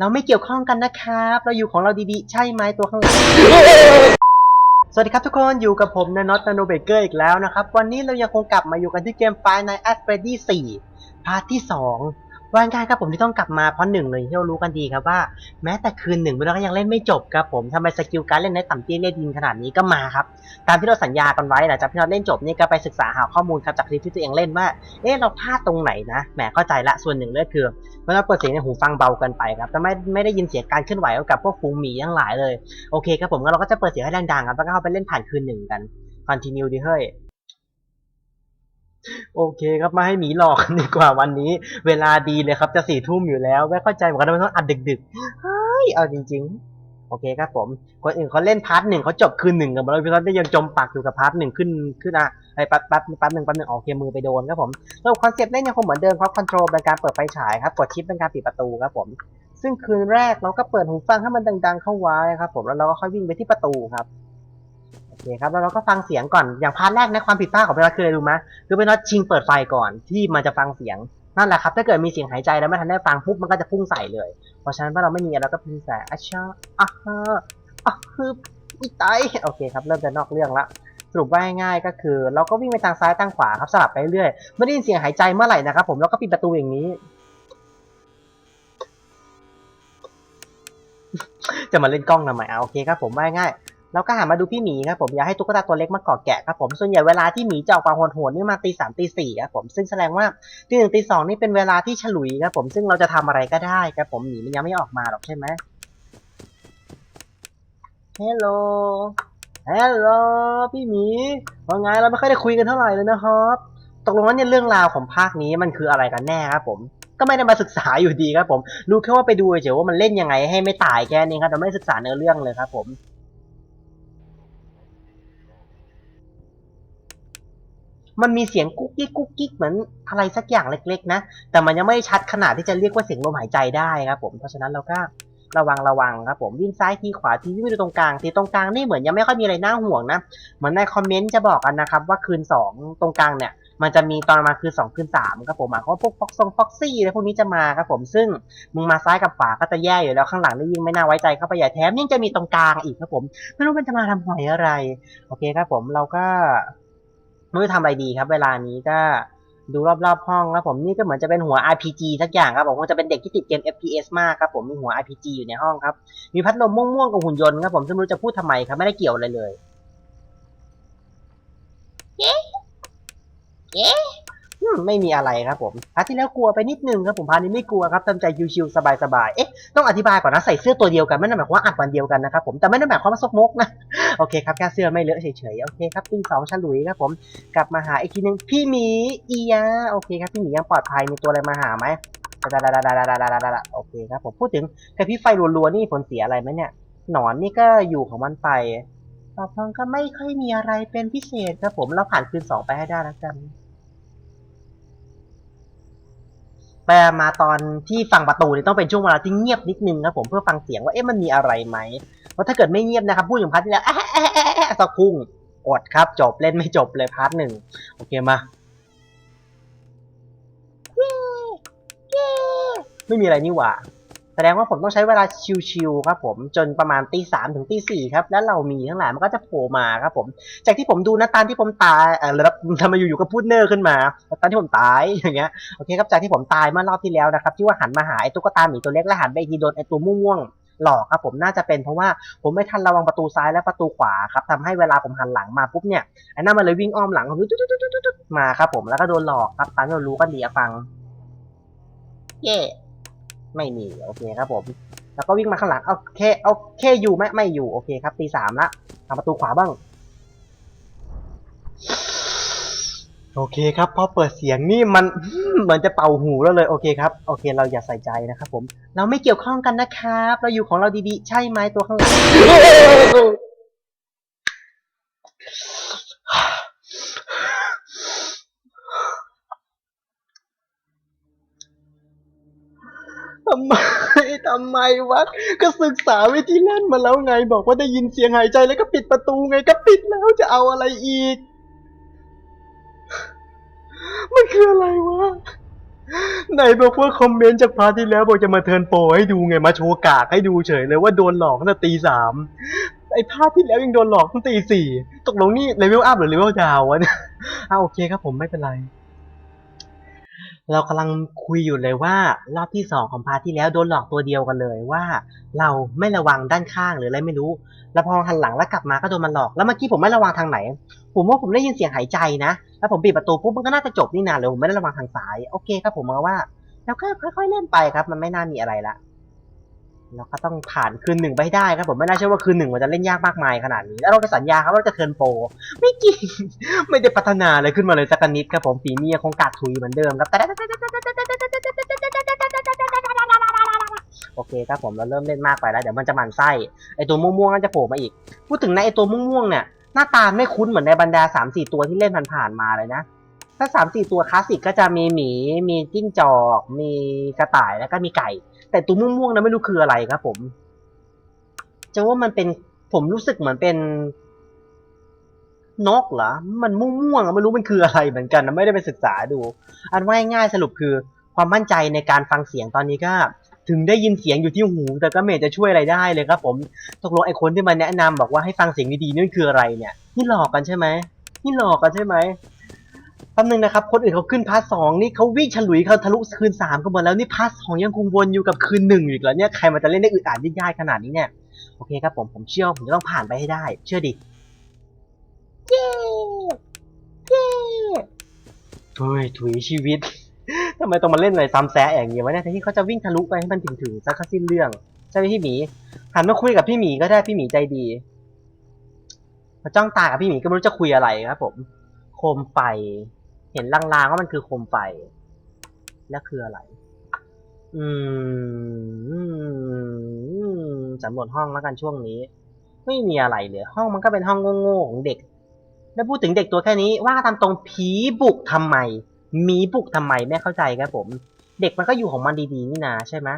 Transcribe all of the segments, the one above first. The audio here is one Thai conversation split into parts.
เราไม่เกี่ยวข้องกันนะครับ เราอยู่ของเราดีๆ ใช่ไหมตัวข้างหลังสวัสดีครับทุกคนอยู่กับผมนนอตนาโนเบเกอร์อีกแล้วนะครับ วันนี้เรายังคงกลับมาอยู่กันที่เกม Five Nights at Freddy 4พาร์ทที่ 2 วันการครับผมที่ต้องกลับมาเพราะหนึ่งเลยที่เรารู้กันดีครับว่า แม้แต่คืนหนึ่งเราก็ยังเล่นไม่จบครับผมทำไมสกิลการเล่นในต่ำเตี้ยเล่นดินขนาดนี้ก็มาครับตามที่เราสัญญากันไว้หลังจากที่เราเล่นจบนี่ก็ไปศึกษาหาข้อมูลครับจากคลิปที่ตัวเองเล่นว่าเอ๊ะเราพลาดตรงไหนนะแหมเข้าใจละส่วนหนึ่งเลยคือเวลาเปิดเสียงในหูฟังเบาเกินไปครับแต่ไม่ไม่ได้ยินเสียงการเคลื่อนไหวกับพวกฟูงหมีทั้งหลายเลยโอเคครับผมงั้นเราก็จะเปิดเสียงให้ดังๆครับแล้วก็เข้าไปเล่นผ่านคืนหนึ่งกัน continue ดิเฮ้ย โอเคครับมาให้หมีหลอกดีกว่าวันนี้ เวลาดีเลยครับจะสี่ทุ่มอยู่แล้วไม่เข้าใจเหมือนกันว่าต้องอัดดึกๆเฮ้ยเอาจริง ๆ โอเคครับผมคนอื่นเขาเล่นพาร์ทหนึ่งเขาจบคืนหนึ่งกันหมดแล้วพี่เขาได้ยังจมปักอยู่กับพาร์ทหนึ่งขึ้นขึ้นอะไอ้แป๊บแป๊บแป๊บหนึ่งแป๊บหนึ่งโอกเคมือไปโดนครับผมสำหรับคอนเซปต์เล่นยังคงเหมือนเดิมครับคอนโทรลเป็นการเปิดไฟฉายครับกดชิปเป็นการปิดประตูครับผมซึ่งคืนแรกเราก็เปิดหูฟังให้มันดัง ๆ เข้าไว้ครับผมแล้วเราก็ค่อยวิ่งไปที่ประตูครับ อเคครับแล้วเราก็ฟังเสียงก่อนอย่างพาร์ทแรกในะความผิดพลาดของเวลคืออะไรรู้ไหมคือเป็นน็อตชิงเปิดไฟก่อนที่มันจะฟังเสียงนั่นแหละครับถ้าเกิดมีเสียงหายใจแล้วไม่ทันได้ฟังปุ๊บมันก็จะพุ่งใส่เลย เพราะฉะนั้นถ้าเราไม่มีเราก็พิมพ์แต่อาชาอะฮะอะคืออีไตโอเคครับเริ่มจะนอกเรื่องละสรุปว่าง่ายๆก็คือ เราก็วิ่งไปทางซ้ายทางขวาครับสลับไปเรื่อยไม่ได้ยินเสียงหายใจเมื่อไหร่นะครับผมเราก็ปิดประตูอย่างนี้ จะมาเล่นกล้องทำไมเอาโอเคครับผมว่าง่าย เราก็หันมาดูพี่หมีครับผมอยากให้ตุ๊กตาตัวเล็กมาเกาะแกะครับผมส่วนใหญ่เวลาที่หมีจะออกมาโหดๆนี่มาตีสามตีสี่ครับผมซึ่งแสดงว่าตีหนึ่งตีสองนี่เป็นเวลาที่ฉลุยครับผมซึ่งเราจะทำอะไรก็ได้ครับผมหมีมันยังไม่ออกมาหรอกใช่ไหมฮัลโหลฮัลโหลพี่หมีว่าไงเราไม่ค่อยได้คุยกันเท่าไหร่เลยนะครับตกลงแล้วเนี่ยเรื่องราวของภาคนี้มันคืออะไรกันแน่ครับผมก็ไม่ได้มาศึกษาอยู่ดีครับผมรู้แค่ว่าไปดูเฉยๆว่ามันเล่นยังไงให้ไม่ตายแค่นี้ครับแต่ไม่ได้ศึกษาเนื้อเรื่องเลยครับผม มันมีเสียงกุ๊กกิ๊กกุ๊กกิ๊กเหมือนอะไรสักอย่างเล็ก ๆ นะ แต่มันยังไม่ชัดขนาดที่จะเรียกว่าเสียงลมหายใจได้ครับผมเพราะฉะนั้นเราก็ระวังระวังครับผมวิ่งซ้ายทีขวาทีวิ่งไปตรงกลางทีตรงกลางนี่เหมือนยังไม่ค่อยมีอะไรน่าห่วงนะเหมือนในคอมเมนต์จะบอกกันนะครับว่าคืนสองตรงกลางเนี่ย มันจะมีตอนมาคืนสองคืนสามครับผมหมายความว่าพวกฟ็อกซงฟ็อกซี่อะไรพวกนี้จะมาครับผมซึ่งมึงมาซ้ายกับขวาก็จะแย่อยู่แล้วข้างหลังนี่ยิ่งไม่น่าไว้ใจเข้าไปใหญ่แถมยังจะมีตรงกลางอีกครับผมไม่รู้มันจะมาทำหอยอะไร โอเคครับผมเราก็ ไม่รู้ทำอะไรดีครับ เวลานี้ก็ดูรอบๆห้องครับผมนี่ก็เหมือนจะเป็นหัว RPG สักอย่างครับผมคงจะเป็นเด็กที่ติดเกม FPS มากครับผมมีหัว RPG อยู่ในห้องครับ มีพัดลมม่วงๆกับหุ่นยนต์ครับผมซึ่งไม่รู้จะพูดทำไมครับไม่ได้เกี่ยวอะไรเลยอืม ไม่มีอะไรครับผมพาที่แล้วกลัวไปนิดนึงครับผมพาร์ทนี้ไม่กลัวครับทำใจชิวๆสบายๆเอ๊ะต้องอธิบายก่อนนะใส่เสื้อตัวเดียวกันไม่ได้หมายความว่าอัดวันเดียวกันนะครับผมแต่ไม่ได้หมายความว่าซกมกนะโอเคครับแค่เสื้อไม่เลอะเฉยๆโอเคครับตีสองฉลุยครับผมกลับมาหาอีกทีนึงพี่หมีอียาโอเคครับพี่หมียังปลอดภัยมีตัวอะไรมาหาไหมดาดาดาดาโอเคครับผมพูดถึงกระพี่ไฟรัวๆนี่ผลเสียอะไรไหมเนี่ยหนอนนี่ก็อยู่ของมันไปปอบทองก็ไม่ค่อยมีอะไรเป็นพิเศษครับผมเราผ่านคืนสองไปให้ได้แล้วกัน ไปมาตอนที่ฟังประตูนี่ต้องเป็นช่วงเวลาที่เงียบนิดนึงครับผมเพื่อฟังเสียงว่าเอ๊ะมันมีอะไรไหมเพราะถ้าเกิดไม่เงียบนะครับพูดอย่างพัทที่แล้วแอะแอะแอะแอะสักพุ่งอดครับ จบเล่นไม่จบเลยพาร์ทหนึ่งโอเคมาไม่มีอะไรนี่หว่า แสดงว่าผมต้องใช้เวลาชิวๆครับผมจนประมาณตีสามถึงตีสี่ครับแล้วเรามีทั้งหลายมันก็จะโผล่มาครับผม จากที่ผมดูนะตอนที่ผมตายเออแล้วทำไมอยู่ๆก็พูดเนอร์ขึ้นมาตอนที่ผมตายอย่างเงี้ยโอเคครับจากที่ผมตายเมื่อรอบที่แล้วนะครับที่ว่าหันมาหาไอ้ตุ๊กตาหมีตัวเล็กแล้วหันไปทีโดนไอ้ตัวม่วงๆหลอกครับผมน่าจะเป็นเพราะว่าผมไม่ทันระวังประตูซ้ายและประตูขวาครับทำให้เวลาผมหันหลังมาปุ๊บเนี่ยไอ้นั่นมันเลยวิ่งอ้อมหลังผมมาครับผมแล้วก็โดนหลอกครับตามที่เรารู้กันดีอะฟัง เย่ ไม่มีโอเคครับผมแล้วก็วิ่งมาข้างหลังเอาเคเอาเคอยู่ไหมไม่อยู่โอเคครับตีสามละทำประตูขวาบ้าง โอเคครับพอเปิดเสียงนี่มันเหมือนจะเป่าหูแล้วเลยโอเคครับโอเค เราอย่าใส่ใจนะครับผม เราไม่เกี่ยวข้องกันนะครับ เราอยู่ของเราดีๆ ใช่ไหมตัวข้างหลัง ทำไมทำไมวะ ก็ศึกษาวิธีเล่นมาแล้วไง บอกว่าได้ยินเสียงหายใจแล้วก็ปิดประตูไงก็ปิดแล้วจะเอาอะไรอีก มันคืออะไรวะ ไหนบอกว่าคอมเมนต์จากพาร์ทที่แล้วบอกจะมาเทินโปรให้ดูไงมาโชว์กากให้ดูเฉยเลยว่าโดนหลอกตั้งแต่ตีสามไอ้พาร์ทที่แล้วยังโดนหลอกตั้งแต่ตีสี่ตกลงนี่เลเวลอัพหรือเลเวลดาววะเนี่ยอ่าโอเคครับผมไม่เป็นไร เรากำลังคุยอยู่เลยว่ารอบที่สองของพาร์ทที่แล้วโดนหลอกตัวเดียวกันเลยว่า เราไม่ระวังด้านข้างหรืออะไรไม่รู้ แล้วพอหันหลังแล้วกลับมาก็โดนมันหลอกแล้วเมื่อกี้ผมไม่ระวังทางไหน ผมว่าผมได้ยินเสียงหายใจนะแล้วผมปิดประตูปุ๊บมันก็น่าจะจบนี่นาเลยผมไม่ได้ระวังทางซ้ายโอเคครับผมมาว่า แล้วก็ค่อยๆเล่นไปครับ มันไม่น่ามีอะไรละ เราก็ต้องผ่านคืนหนึ่งไปให้ได้ครับผมไม่น่าเชื่อว่าคืนหนึ่งมันจะเล่นยากมากมายขนาดนี้ แล้วเราจะสัญญาครับว่าเราจะเทิร์นโปรไม่จริงไม่ได้พัฒนาอะไรขึ้นมาเลยสักนิดครับผมฝีมียคงกากถุยเหมือนเดิมครับโอเคครับผมเราเริ่มเล่นมากไปแล้วเดี๋ยวมันจะหมันไส้ไอตัวม่วงๆน่าจะโผล่มาอีก พูดถึงในไอตัวม่วงๆเนี่ยหน้าตาไม่คุ้นเหมือนในบรรดาสามสี่ตัวที่เล่นผ่านๆมาเลยนะถ้าสามสี่ตัวคลาสสิกก็จะมีหมี มีจิ้งจอก มีกระต่ายแล้วก็มีไก่ แต่ตัวม่วงๆนะไม่รู้คืออะไรครับ ผมจะว่ามันเป็นผมรู้สึกเหมือนเป็นนกเหรอ มันม่วงๆอะไม่รู้มันคืออะไรเหมือนกันนะไม่ได้ไปศึกษาดู อันว่าง่ายสรุปคือ ความมั่นใจในการฟังเสียงตอนนี้ก็ถึงได้ยินเสียงอยู่ที่หู แต่ก็ไม่จะช่วยอะไรได้เลยครับผมตกลงไอ้คนที่มาแนะนำบอกว่าให้ฟังเสียงดีๆนี่นคืออะไรเนี่ย นี่หลอกกันใช่ไหมนี่หลอกกันใช่ไหม ป๊บนึงนะครับ คนอื่นเขาขึ้นพาร์ทสองนี่เขาวิ่งฉลุยเขาทะลุคืนสามกันหมดแล้วนี่พาร์ทสองยังคงวนอยู่กับคืนหนึ่งอีกแล้วเนี่ยใครมันจะเล่นได้อึดอัดยิ่งยากขนาดนี้เนี่ยโอเคครับผมผมเชื่อว่าผมจะต้องผ่านไปให้ได้ เชื่อดิเย้เย้เฮ้ยถุยชีวิตทำไมต้องมาเล่นอะไรซ้ำแซะอย่างเงี้ยวะเนี่ยแทนที่เขาจะวิ่งทะลุไปให้มันถึงถึงๆสักสิ้นเรื่องใช่ไหมพี่หมีหันมาคุยกับพี่หมีก็ได้พี่หมีใจดีมาจ้องตากับพี่หมีก็ไม่รู้จะคุยอะไรครับผม โคมไฟเห็นลางๆว่ามันคือโคมไฟ แล้วคืออะไร อืมสำรวจห้องแล้วกันช่วงนี้ ไม่มีอะไรเลย ห้องมันก็เป็นห้องโง่ๆของเด็ก แล้วพูดถึงเด็กตัวแค่นี้ว่าตามตรงผีบุกทำไม มีบุกทำไมไม่เข้าใจครับผม เด็กมันก็อยู่ของมันดีๆนี่นาใช่ไหม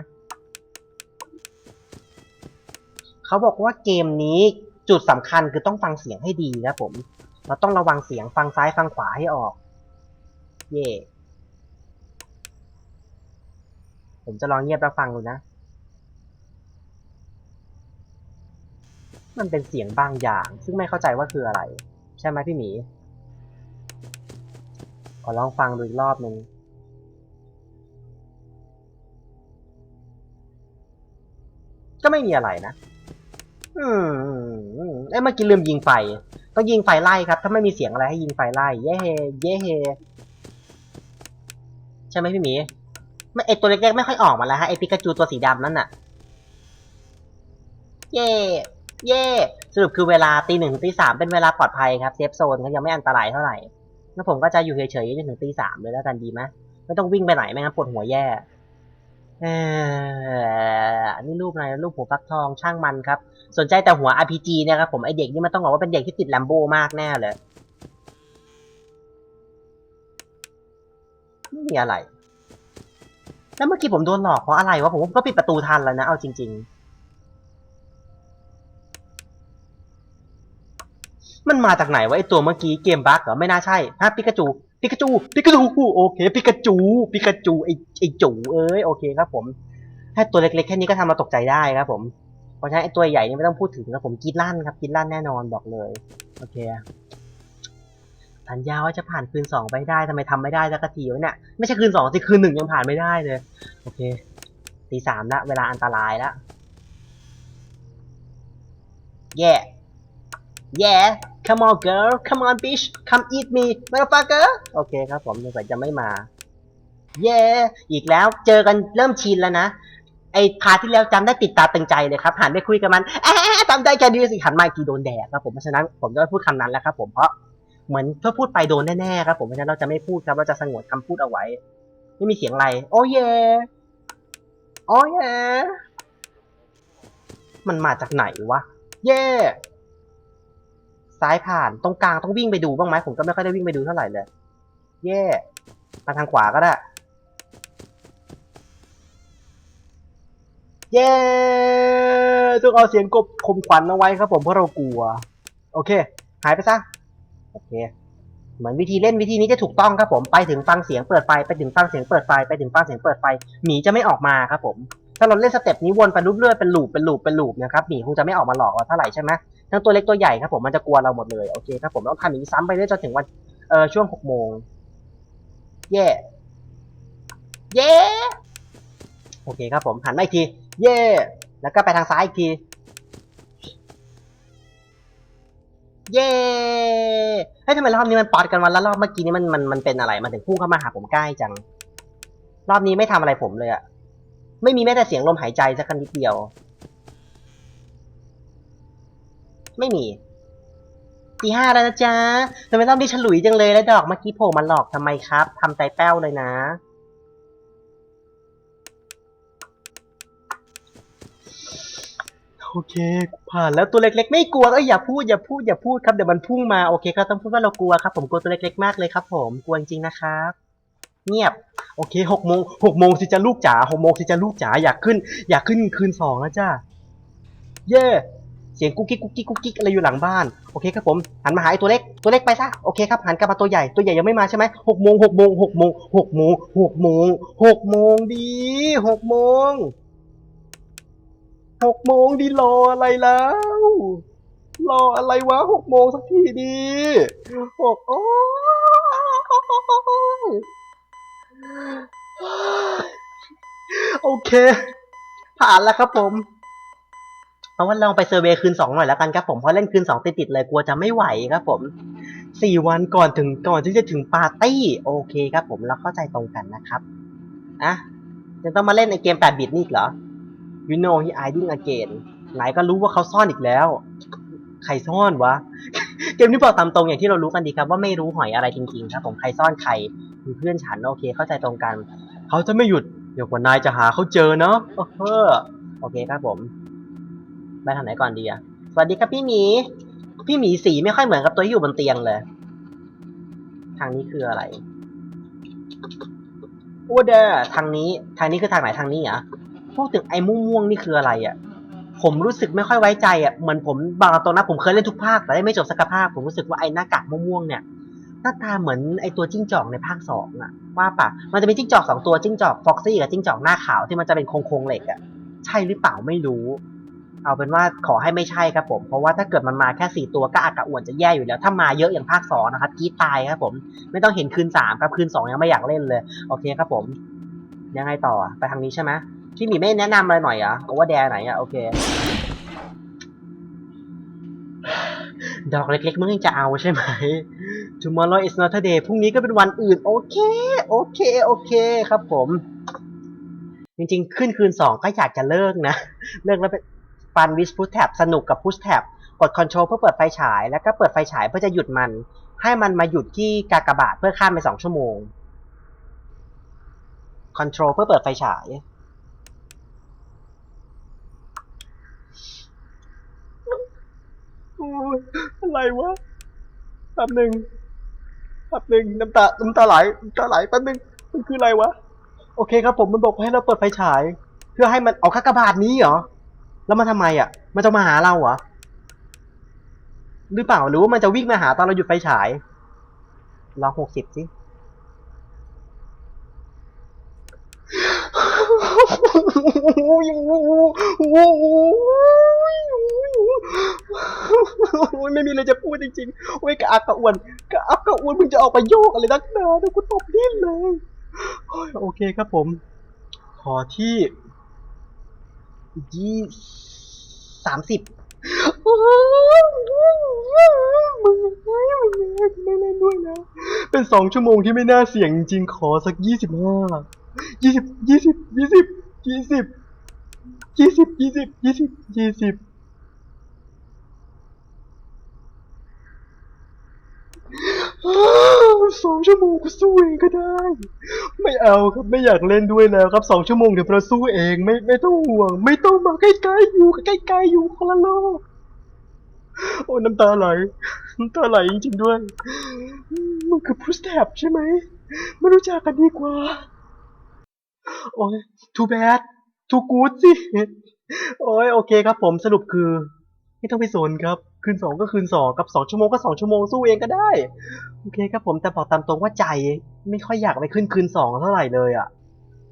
เขาบอกว่าเกมนี้จุดสำคัญคือต้องฟังเสียงให้ดีครับผม เราต้องระวังเสียงฟังซ้ายฟังขวาให้ออก เย่ ผมจะลองเงียบแล้วฟังดูนะ มันเป็นเสียงบางอย่าง ซึ่งไม่เข้าใจว่าคืออะไร ใช่ไหมพี่หมี ขอลองฟังดูอีกรอบหนึ่งก็ไม่มีอะไรนะ อืมเอ้ยเมื่อกี้ลืมยิงไฟ ต้องยิงไฟไล่ครับ ถ้าไม่มีเสียงอะไรให้ยิงไฟไล่ เย่เฮเย่เฮ ใช่ไหมพี่หมีไม่ไอตัวเล็กๆไม่ค่อยออกมาแล้วฮะไอปิกาจูตัวสีดำนั่นน่ะ เย่เย่สรุปคือเวลาตีหนึ่งถึงตีสามเป็นเวลาปลอดภัยครับเซฟโซนก็ยังไม่อันตรายเท่าไหร่แล้วผมก็จะอยู่เฉยๆจนถึงตีสามเลยแล้วกันดีไหมไม่ต้องวิ่งไปไหนไม่งั้นปวดหัวแย่เออนนี้รูปอะไรรูปหัวฟักทองช่างมันครับ สนใจแต่หัว RPG เนี่ยครับผมไอเด็กนี่มันต้องบอกว่าเป็นเด็กที่ติดแลมโบมากแน่เลย ไม่มีอะไร แล้วเมื่อกี้ผมโดนหลอกเพราะอะไรวะผมก็ปิดประตูทันแล้วนะ เอาจริง ๆ มันมาจากไหนวะไอตัวเมื่อกี้เกมบั๊กเหรอไม่น่าใช่ฮะปิกาจูปิกาจูปิกาจูโอเคปิกาจูปิกาจูไอไอจูเอ้ยโอเคครับผมแค่ตัวเล็กๆแค่นี้ก็ทำเราตกใจได้ครับผมเพราะฉะนั้นไอตัวใหญ่นี่ไม่ต้องพูดถึงครับผมกินลั่นครับกินลั่นแน่นอนบอกเลย โอเค สัญญาว่าจะผ่านคืนสองไปได้ทำไมทำไม่ได้สักทีวะเนี่ยไม่ใช่คืนสองสิคืนหนึ่งยังผ่านไม่ได้เลย โอเคตีสามละเวลาอันตรายละแย่ yeah come on girl come on bitch come eat me motherfucker โอเคครับผมสงสัยจะไม่มา เย่อีกแล้วเจอกันเริ่มชินแล้วนะ ไอ้พาที่แล้วจำได้ติดตาตึงใจเลยครับหันไปคุยกับมันแอะจำได้แค่นี้สิหันมาอีกทีโดนแดดครับผมเพราะฉะนั้นผมจะไม่พูดคำนั้นแล้วครับผมเพราะ เหมือนถ้าพูดไปโดนแน่ๆครับผมเพราะฉะนั้นเราจะไม่พูดครับเราจะสงวนคำพูดเอาไว้ ไม่มีเสียงอะไร โอ้เย่โอ้เย่มันมาจากไหนวะ เย่ซ้ายผ่านตรงกลางต้องวิ่งไปดูบ้างไหมผมก็ไม่ค่อยได้วิ่งไปดูเท่าไหร่เลย เย่มาทางขวาก็ได้ เย้ต้องเอาเสียงกบข่มขวัญเอาไว้ครับผมเพราะเรากลัว โอเค หายไปซะ โอเค เหมือนวิธีเล่นวิธีนี้จะถูกต้องครับผมไปถึงฟังเสียงเปิดไฟไปถึงฟังเสียงเปิดไฟไปถึงฟังเสียงเปิดไฟหมีจะไม่ออกมาครับผมถ้าเราเล่นสเต็ปนี้วนไปรูบเรื่อยเป็นลูปเป็นลูปเป็นลูปนะครับหมีคงจะไม่ออกมาหลอกเราเท่าไหร่ใช่ไหมทั้งตัวเล็กตัวใหญ่ครับผมมันจะกลัวเราหมดเลยโอเคครับผมต้องทำอย่างนี้ซ้ำไปเรื่อยจนถึงวันเออช่วงหกโมงเย่เย่โอเคครับผมหันมาอีกที เย่แล้วก็ไปทางซ้ายอีกที เย้เฮ้ยทำไมรอบนี้มันปอดกันวันแล้วรอบเมื่อกี้นี้มันมันมันเป็นอะไรมันถึงพุ่งเข้ามาหาผมใกล้จัง รอบนี้ไม่ทำอะไรผมเลยอะไม่มีแม้แต่เสียงลมหายใจสักนิดเดียว ไม่มีตีห้าแล้วนะจ๊ะทำไมรอบนี้ฉลุยจังเลยแล้วดอกเมื่อกี้โผล่มาหลอกทำไมครับทำใจแป้วเลยนะ โอเคผ่านแล้วตัวเล็กๆ ไม่กลัวเอ้ยอย่าพูดอย่าพูดอย่าพูดครับเดี๋ยวมันพุ่งมาโอเคก็ต้องพูดว่าเรากลัวครับผมกลัวตัวเล็กๆมากเลยครับ ผมกลัวจริงๆนะครับเงียบโอเคหกโมงหกโมงสิจะลูกจ๋าหกโมงสิจะลูกจ๋าอยากขึ้น อยากขึ้นคืนสองแล้วจ้าเย่เสียงกุ๊กกิ๊กกุ๊กกิ๊กกุ๊กกิ๊กอะไรอยู่หลังบ้านโอเคครับผมหันมาหาไอ้ตัวเล็กตัวเล็กไปซะโอเคครับหันกลับมาตัวใหญ่ตัวใหญ่ยังไม่มาใช่ไหมหกโมงหกโมงหกโมงหกโมงหกโมงหกโมงดีหกโมง หกโมงดีรออะไรแล้ว รออะไรวะหกโมงสักทีดีหกโอ้โอเค ผ่านแล้วครับผมเอาว่าลองไปเซอร์เวย์คืนสองหน่อยแล้วกันครับผมเพราะเล่นคืนสองติดๆเลยกลัวจะไม่ไหวครับผมสี่วันก่อนถึงก่อนที่จะถึงปาร์ตี้โอเคครับผมเราเข้าใจตรงกันนะครับอะจะต้องมาเล่นในเกม8บิตนี่อีกเหรอ you know he hiding again ไหนก็รู้ว่าเขาซ่อนอีกแล้ว ใครซ่อนวะ เกมนี้บอกตามตรงอย่างที่เรารู้กันดีครับ ว่าไม่รู้หอยอะไรจริงๆครับผมใครซ่อนใครมีเพื่อนฉันโอเค เข้าใจตรงกัน เขาจะไม่หยุดเดี๋ยวกว่านายจะหาเขาเจอเนาะเออโอเคครับผมไปทางไหนก่อนดีอะสวัสดีครับพี่หมี พี่หมีสีไม่ค่อยเหมือนกับตัวที่อยู่บนเตียงเลย ทางนี้คืออะไรโอ้เด้อทางนี้ ทางนี้คือทางไหนทางนี้เห พูดถึงไอ้ม่วงๆนี่คืออะไรอะ ผมรู้สึกไม่ค่อยไว้ใจอะเหมือนผมบางตรงนะผมเคยเล่นทุกภาคแต่ได้ไม่จบสักภาคผมรู้สึกว่าไอ้หน้ากากม่วงๆเนี่ยหน้าตาเหมือนไอ้ตัวจิ้งจอกในภาคสองอะว่าปะมันจะมีจิ้งจอกสองตัวจิ้งจอกฟ็อกซี่กับจิ้งจอกหน้าขาวที่มันจะเป็นโครงๆเหล็กอะใช่หรือเปล่าไม่รู้ เอาเป็นว่าขอให้ไม่ใช่ครับผม เพราะว่าถ้าเกิดมันมาแค่สี่ตัวก็อากาอ่วนจะแย่อยู่แล้ว ถ้ามาเยอะอย่างภาคสองนะครับกีตายครับผม ไม่ต้องเห็นคืนสามครับคืนสองยังไม่อยากเล่นเลย โอเคครับผม ยังไงต่อไปทางนี้ใช่ไหม พี่หมีไม่แนะนำอะไรหน่อยเหรอะว่าแดไหนอะโอเค ดอกเล็กๆมึงยังจะเอาใช่ไหม Tomorrow is not a day พรุ่งนี้ก็เป็นวันอื่น โอเค โอเค โอเคครับผม จริงๆ ขึ้นคืนสองก็อยากจะเลิกนะ เลิกแล้วเป็นฟันวิสพุชแท็บสนุกกับพุชแท็บกดคอนโทรลเพื่อเปิดไฟฉาย แล้วก็เปิดไฟฉายเพื่อจะหยุดมัน ให้มันมาหยุดที่กากบาทเพื่อข้ามไปสองชั่วโมงคอนโทรลเพื่อเปิดไฟฉาย โอะไรวะแป๊บหนึ่งแป๊บหนึ่งน้ำตา น้ำตาไหล น้ำตาไหลแป๊บหนึ่งมันคืออะไรวะ โอเคครับผมมันบอกให้เราเปิดไฟฉาย เพื่อให้มันเอาคากระบาทนี้เหรอ แล้วมันทำไมอะ มันจะมาหาเราเหรอ หรือเปล่า หรือว่ามันจะวิ่งมาหาตอนเราหยุดไฟฉายลองหกสิบสิ โอ้ยไม่มีอะไรจะพูดจริงๆโอ้ยกระอักกระอ่วนกระอักกระอ่วนมึงจะออกไปโยกอะไรนักหนาเดี๋ยวกูตบดิ้นเลยโอ้ยโอเคครับผม ขอที่ยี่สามสิบมึงไม่มึงไม่เล่นด้วยนะ เป็นสองชั่วโมงที่ไม่น่าเสี่ยงจริงๆขอสักยี่สิบห้ายี่สิบยี่สิบยี่สิบยี่สิบยี่สิบยี่สิบยี่สิบยี่สิบ สองชั่วโมงกูสู้เองก็ได้ ไม่เอาครับไม่อยากเล่นด้วยแล้วครับสองชั่วโมงเดี๋ยวเราสู้เองไม่ไม่ต้องห่วง ไม่ต้องมาใกล้ๆอยู่ใกล้ๆอยู่คนละโลกโอ้น้ำตาไหลน้ำตาไหลจริงๆด้วยมันคือพุสแท็บใช่ไหมไม่รู้จักกันดีกว่าโอ้ย too bad too good สิโอ้ยโอเคครับผมสรุปคือ ไม่ต้องไปสนครับ คืนสองก็คืนสองกับสองชั่วโมงก็สองชั่วโมงสู้เองก็ได้ โอเคครับผมแต่บอกตามตรงว่าใจ ไม่ค่อยอยากไปขึ้นคืนสองเท่าไหร่เลยอะ่ะ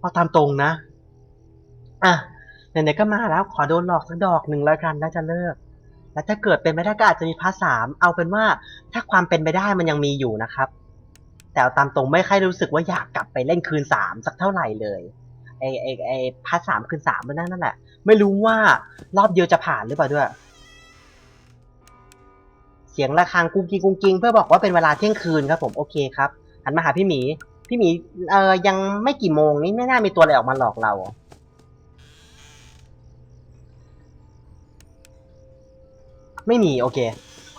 เอาตามตรงนะ อะไหนๆก็มาแล้วขอโดนหลอกสักดอกหนึ่งแล้วกันน่าจะเลิก แล้วถ้าเกิดเป็นไม่ได้ก็อาจจะมีพาร์ทสามเอาเป็นว่าถ้าความเป็นไปได้มันยังมีอยู่นะครับ แต่เอาตามตรงไม่ค่อยรู้สึกว่าอยากกลับไปเล่นคืนสามสักเท่าไหร่เลยไอไอไอพาร์ทสามคืนสามมันนั่นนั่นแหละ ไม่รู้ว่ารอบเดียวจะผ่านหรือเปล่าด้วย สียงระฆังกุ้งกิ้งกุ้งกิ้งเพื่อบอกว่าเป็นเวลาเที่ยงคืนครับ ผมโอเคครับหันมาหาพี่หมี พี่หมีเอ่อยังไม่กี่โมงนี่ไม่น่ามีตัวอะไรออกมาหลอกเรา ไม่มีโอเค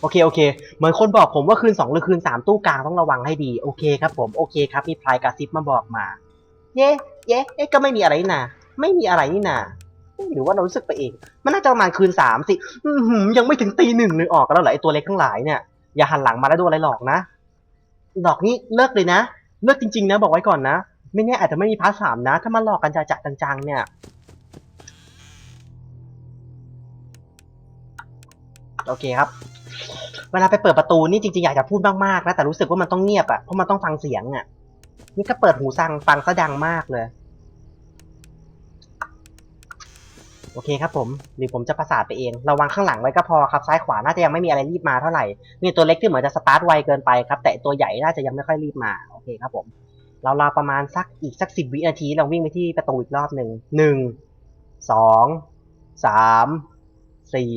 โอเคโอเค เหมือนคนบอกผมว่าคืนสองหรือคืนสามตู้กลางต้องระวังให้ดีโอเคครับ ผมโอเคครับมีพลายกระซิบมาบอกมา เย้เย้เอ๊ะก็ไม่มีอะไรนี่นาไม่มีอะไรนี่นาเอ๊ะ หรือว่าเรารู้สึกไปเอง มันน่าจะประมาณคืนสามสิยังไม่ถึงตีหนึ่งเลยออกกันแล้วเหรอไอตัวเล็กทั้งหลายเนี่ย อย่าหันหลังมาแล้วโดนอะไรหลอกนะหลอกนี่เลิกเลยนะ เลิกจริงๆนะบอกไว้ก่อนนะ ไม่แน่อาจจะไม่มีพาร์ทสามนะ ถ้ามาหลอกกันจะจะจังๆเนี่ย โอเคครับ เวลาไปเปิดประตูนี่จริงๆอยากจะพูดมากๆนะแต่รู้สึกว่ามันต้องเงียบอะเพราะมันต้องฟังเสียงอะนี่ก็เปิดหูฟังฟังซะดังมากเลย โอเคครับผมหรือผมจะประสาทไปเองระวังข้างหลังไว้ก็พอครับซ้ายขวาน่าจะยังไม่มีอะไรรีบมาเท่าไหร่นี่ตัวเล็กที่เหมือนจะสตาร์ทไวเกินไปครับ แต่ตัวใหญ่น่าจะยังไม่ค่อยรีบมาโอเคครับผมเรารอประมาณสักอีกสักสิบวินาทีเราวิ่งไปที่ประตูอีกรอบหนึ่งหนึ่งสองสามสี่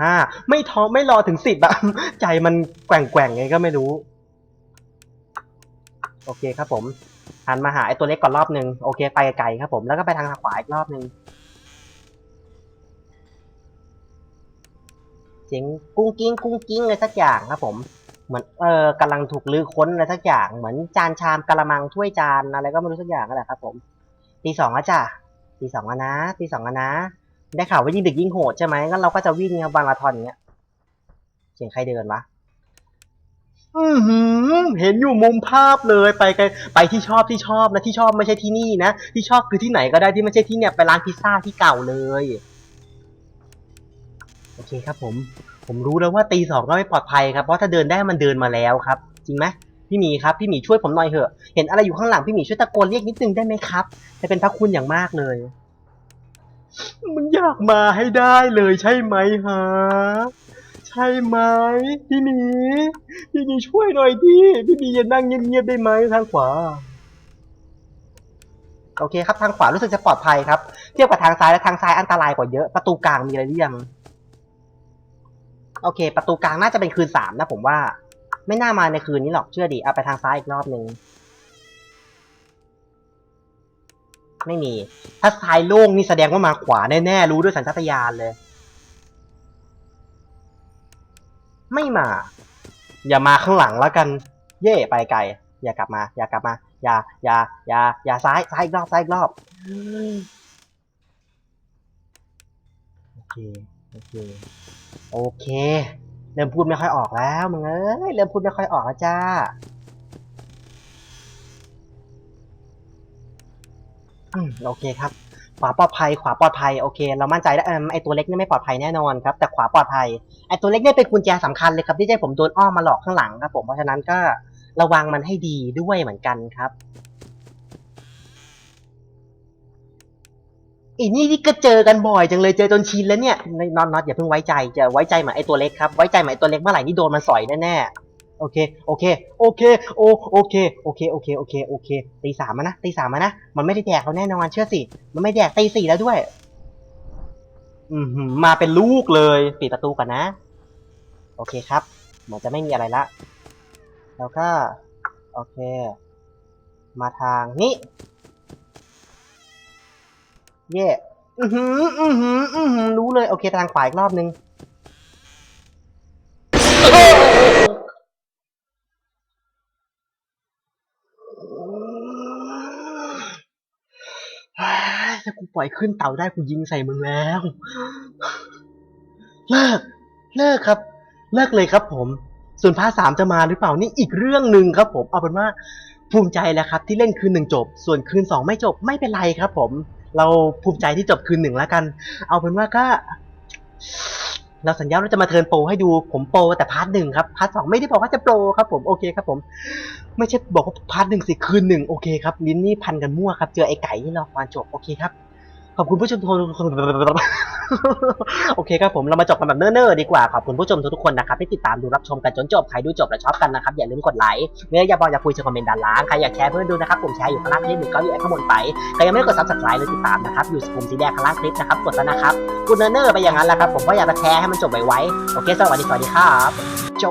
ห้าไม่ท้อไม่รอถึงสิบอะใจมันแกว่งแกว่งไงก็ไม่รู้ โอเคครับผมหันมาหาไอ้ตัวเล็กก่อนรอบหนึ่งโอเคไปไกลครับผมแล้วก็ไปทางขวาอีกรอบหนึ่ง สียงกุ้งกิ้งกุ้งกิ้งอะไรสักอย่างครับผมเหมือนเออกำลังถูกลื้อค้นอะไรสักอย่างเหมือนจานชามกะละมังถ้วยจานอะไรก็ไม่รู้สักอย่างนั่นแหละครับ ผมตีสองแล้วจ้ะตีสองแล้วนะตีสองแล้วนะ ได้ข่าวว่ายิ่งดึกยิ่งโหดใช่ไหมงั้นเราก็จะวิ่งครับวันมาราธอนอย่างเงี้ยเสียงใครเดินวะอือหือเห็นอยู่มุมภาพเลยไปไกลไปที่ชอบที่ชอบนะที่ชอบไม่ใช่ที่นี่นะที่ชอบคือที่ไหนก็ได้ที่ไม่ใช่ที่เนี่ยไปร้านพิซซ่าที่เก่าเลย อเคครับผม ผมรู้แล้วว่าตีสองก็ไม่ปลอดภัยครับ เพราะถ้าเดินได้มันเดินมาแล้วครับ จริงไหมพี่หมีครับ พี่หมีช่วยผมหน่อยเถอะ เห็นอะไรอยู่ข้างหลังพี่หมีช่วยตะโกนเรียกนิดนึงได้ไหมครับ จะเป็นพระคุณอย่างมากเลย มึงอยากมาให้ได้เลยใช่ไหมฮะ ใช่ไหมพี่หมี พี่หมีช่วยหน่อยดิพี่หมีอย่านั่งเงียบๆได้ไหมทางขวาโอเคครับทางขวารู้สึกจะปลอดภัยครับ เทียบกับทางซ้ายและทางซ้ายอันตรายกว่าเยอะ ประตูกลางมีอะไรหรือยัง โอเค ประตูกลางน่าจะเป็นคืนสามนะผมว่า ไม่น่ามาในคืนนี้หรอกเชื่อดิเอาไปทางซ้ายอีกรอบหนึ่งไม่มี ถ้าซ้ายโล่งนี่แสดงว่ามาขวาแน่ๆรู้ด้วยสัญชาตญาณเลย ไม่มา อย่ามาข้างหลังแล้วกัน เย่ไปไกล อย่ากลับมา อย่ากลับมา อย่า อย่า อย่า อย่าซ้ายซ้ายอีกรอบซ้ายอีกรอบโอเคโอเค โอเค เริ่มพูดไม่ค่อยออกแล้วมึงเอ้ยเริ่มพูดไม่ค่อยออกแล้วจ้าอืมโอเคครับ ขวาปลอดภัย ขวาปลอดภัย โอเค เรามั่นใจแล้วเออไอตัวเล็กเนี่ยไม่ปลอดภัยแน่นอนครับ แต่ขวาปลอดภัย ไอตัวเล็กเนี่ยเป็นกุญแจสำคัญเลยครับ ที่จะให้ผมโดนอ้อมมาหลอกข้างหลังครับผม เพราะฉะนั้นก็ระวังมันให้ดีด้วยเหมือนกันครับ อีนี่ที่ก็เจอกันบ่อยจังเลยเจอจนชินแล้วเนี่ยน็อตน็อตอย่าเพิ่งไว้ใจจะไว้ใจหมือนไอตัวเล็กครับไว้ใจหมือนไอตัวเล็กเมื่อไหร่นี่โดนมันสอยแน่ๆโอเคโอเคโอเคโอโอเคโอเคโอเคโอเคโอเคตีสามมานะตีสามมานะมันไม่ได้แดกเราแน่นอนเชื่อสิมันไม่แดกตีสี่แล้วด้วย อือหือมาเป็นลูกเลย ปิดประตูก่อนนะ โอเคครับเหมือนจะไม่มีอะไรละแล้วก็ โอเค มาทางนี้ เย่อือหืออือหืออือหือรู้เลย โอเคทางขวาอีกรอบนึงถ้ากูปล่อยขึ้นเต่าได้กูยิงใส่มึงแล้ว เลิก เลิกครับ เลิกเลยครับผม ส่วนภาคสามจะมาหรือเปล่านี่อีกเรื่องหนึ่งครับผม เอาเป็นว่าภูมิใจแล้วครับ ที่เล่นคืนหนึ่งจบ ส่วนคืนสองไม่จบไม่เป็นไรครับผม เราภูมิใจที่จบคืนหนึ่งแล้วกัน เอาเป็นว่าก็ เราสัญญาว่าจะมาเทิร์นโปรให้ดูผมโปรแต่พาร์ทหนึ่งครับพาร์ทสองไม่ได้บอกว่าจะโปรครับผมโอเคครับผม ไม่ใช่บอกว่าพาร์ทหนึ่งสิคืนหนึ่งโอเคครับลิ้นนี่พันกันมั่วครับเจอไอ้ไก่ที่รอความจบโอเคครับ ขอบคุณผู้ชมทุกคนโอเคครับผมเรามาจบกันแบบเนิ่นๆดีกว่าขอบคุณผู้ชมทุกๆคนนะครับที่ติดตามดูรับชมกันจนจบใครดูจบและชอบกันนะครับอย่าลืมกดไลค์เมื่ออยากบอกอยากคุยเชิญคอมเมนต์ด้านล่างใครอยากแชร์เพื่อนดูนะครับผมแชร์อยู่ข้างล่างคลิปหรือก็อยู่ข้างบนไปใครยังไม่ได้กด subscribe หรือติดตามนะครับอยู่ปุ่มสีแดงข้างล่างคลิปนะครับกดแล้วนะครับกูเนิ่นๆไปอย่างนั้นแหละครับผมก็อยากจะแชร์ให้มันจบไวๆโอเคสวัสดีสวัสดีครับโจ